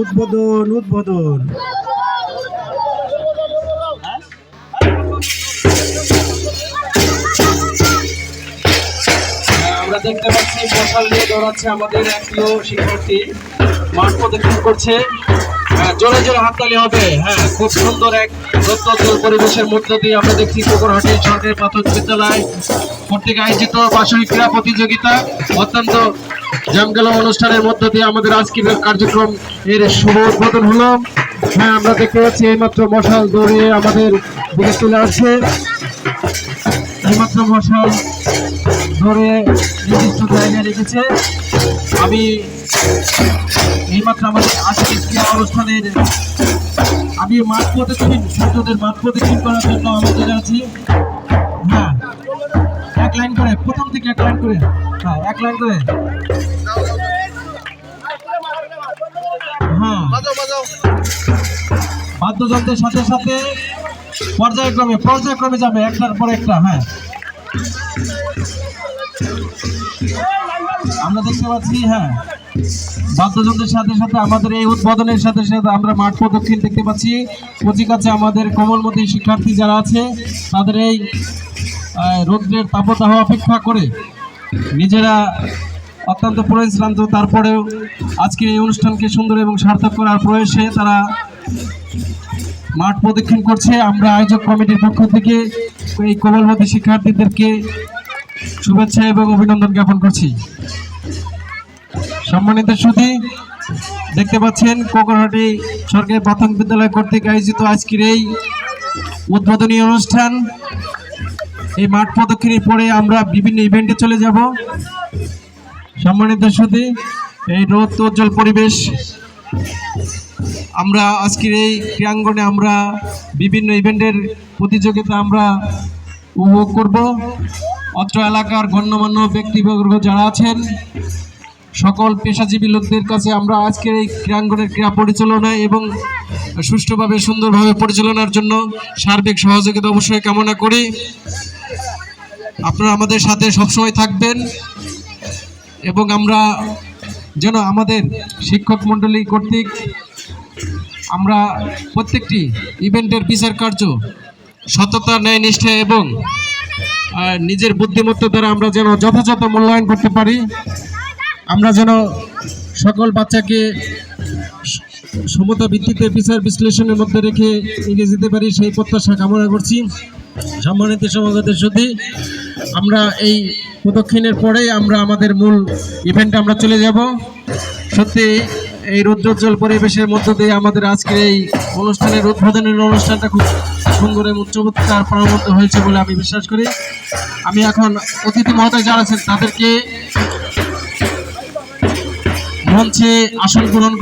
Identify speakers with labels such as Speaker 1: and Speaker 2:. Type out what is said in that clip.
Speaker 1: উদ্বোধন উদ্বোধন।
Speaker 2: আমরা দেখতে পাচ্ছি মশাল নিয়ে দৌড়াচ্ছে আমাদের এক শিক্ষার্থী। মাঠ প্রদক্ষিণ করছে। জোরে জোরে হাততালি হবে। হ্যাঁ খুব সুন্দর এক রত্নোজ্জ্বল পরিবেশের মধ্য দিয়ে আমরা দেখছি কোকরহাটি সরকারি প্রাথমিক বিদ্যালয় কর্তৃক আয়োজিত বার্ষিক ক্রীড়া প্রতিযোগিতা। অত্যন্ত জমকালো অনুষ্ঠানের মধ্য দিয়ে আমাদের আজকের কার্যক্রম এর শুভ উদ্বোধন হলো। হ্যাঁ আমরা দেখতে পাচ্ছি এইমাত্র মশাল দৌড়িয়ে আমাদের দিকে চলে আসছে। এইমাত্র মশাল ধরে নির্দিষ্ট জায়গায় রেখেছে। আমি এইমাত্র আমাদের আজকের ক্রীড়া অনুষ্ঠানের আমি মাঠ প্রদক্ষিণ ছাত্রদের মাঠ প্রদক্ষিণ করার জন্য আমাদের আছি। হ্যাঁ এক লাইন করে, প্রথম থেকে এক লাইন করে। হ্যাঁ এক লাইন করে। হ্যাঁ। বাদ্যযন্ত্রের সাথে সাথে পর্যায়ক্রমে পর্যায়ক্রমে যাবে, একটার পর একটা হ্যাঁ। আমরা দেখতে পাচ্ছি হ্যাঁ। বাদ্যযন্ত্রের সাথে সাথে আমাদের এই উদ্বোধনের সাথে সাথে আমরা মাঠ প্রদক্ষিণ দেখতে পাচ্ছি। কাছে আমাদের কোমলমতি শিক্ষার্থী যারা আছে, তাদের এই রৌদ্রের তাপদাহ অপেক্ষা করে নিজেরা অত্যন্ত পরিশ্রান্ত। তারপরেও আজকের এই অনুষ্ঠানকে সুন্দর এবং সার্থক করার প্রয়াসে তারা মাঠ প্রদক্ষিণ করছে। আমরা আয়োজক কমিটির পক্ষ থেকে এই কোমলমতি শিক্ষার্থীদেরকে শুভেচ্ছা এবং অভিনন্দন জ্ঞাপন করছি। সম্মানিত সুধী, দেখতে পাচ্ছেন কোকরহাটি সরকারি প্রাথমিক বিদ্যালয় কর্তৃক আয়োজিত আজকের এই উদ্বোধনী অনুষ্ঠান। এই মাঠ প্রদক্ষিণের পরে আমরা বিভিন্ন ইভেন্টে চলে যাব। সম্মানিত সুধী, এই রোদ উজ্জ্বল পরিবেশ। আমরা আজকের এই ক্রীড়াঙ্গনে আমরা বিভিন্ন ইভেন্টের প্রতিযোগিতা আমরা উপভোগ করব। অত্র এলাকার গণ্যমান্য ব্যক্তিবর্গ যারা আছেন, সকল পেশাজীবী লোকদের কাছে আমরা আজকের এই ক্রীড়াঙ্গনের ক্রীড়া পরিচালনা এবং সুষ্ঠুভাবে, সুন্দরভাবে পরিচালনার জন্য সার্বিক সহযোগিতা অবশ্যই কামনা করি। আপনারা আমাদের সাথে সবসময় থাকবেন এবং আমরা যেন আমাদের শিক্ষক মণ্ডলী কর্তৃক আমরা প্রত্যেকটি ইভেন্টের বিচার কার্য সততা ন্যায় নিষ্ঠা এবং নিজের বুদ্ধিমত্তা দ্বারা আমরা যেন যথাযথ মূল্যায়ন করতে পারি। আমরা যেন সকল বাচ্চাকে সমতা ভিত্তিতে বিচার বিশ্লেষণের মধ্যে রেখে এগিয়ে যেতে পারি, সেই প্রত্যাশা কামনা করছি। সম্মানিত সমাগতের সাথে আমরা এই প্রদক্ষিণের পরেই আমরা আমাদের মূল ইভেন্টে আমরা চলে যাব। সত্যি, এই রৌদ্রোজ্জ্বল পরিবেশের মধ্য দিয়ে আমাদের আজকের এই অনুষ্ঠানের উদ্বোধনের অনুষ্ঠানটা খুব সুন্দর এবং চমৎকার পরবর্তী হয়েছে বলে আমি বিশ্বাস করি। আমি এখন অতিথি মহোদয় যারা আছেন, তাদেরকে মঞ্চে আসন গ্রহণ